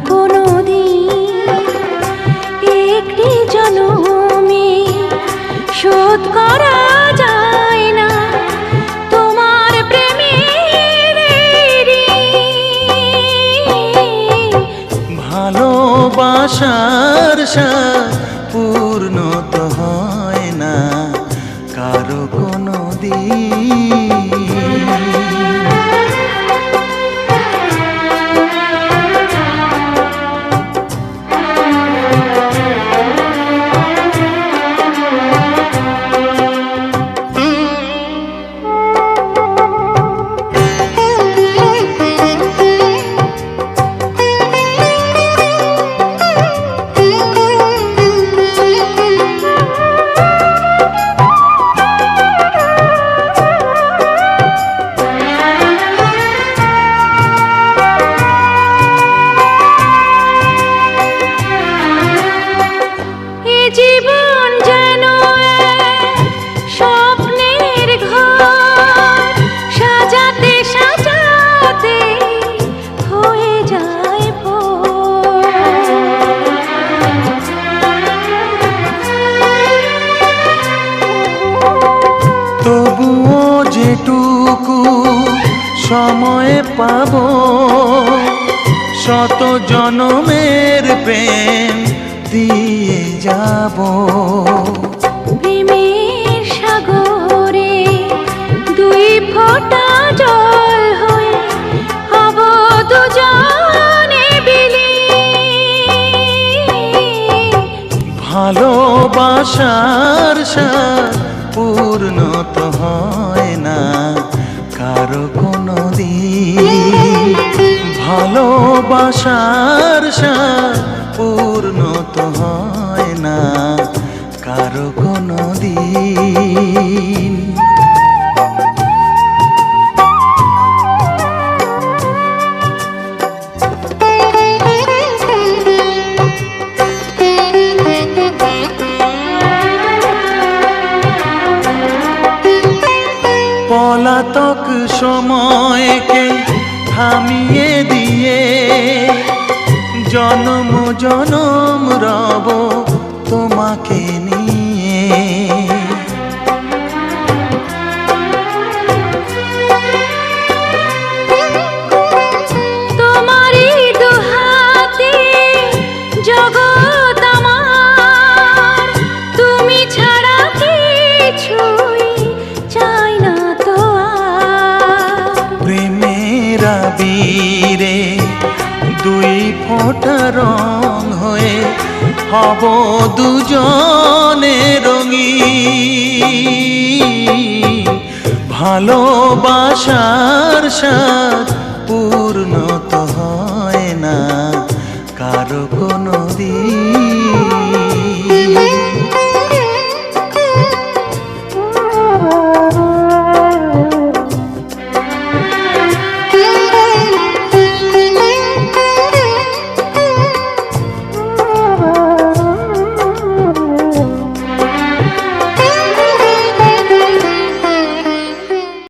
কোনো একটি শোধ করা যায় না তোমার ভালোবাসার পূর্ণত হয় না কারও কোনো দিন যেটুকু সময় পাব শত জনমের প্রেম দিয়ে যাব। প্রেমের সাগরে দুই ফোঁটা জল হয়ে হব দুজনে বিলীন ভালোবাসার স্বাদ পূর্ণ তো হয় না কারও কোনো দিন ভালোবাসার সার পূর্ণ তো হয় পলাতক সময়কে থামিয়ে দিয়ে জনম জনম রব তোমাকে দুই ফোঁটা রং হয়ে হব দুজনে রঙি ভালোবাসার সাথ পূর্ণত হয় না, কারও কোনো দিন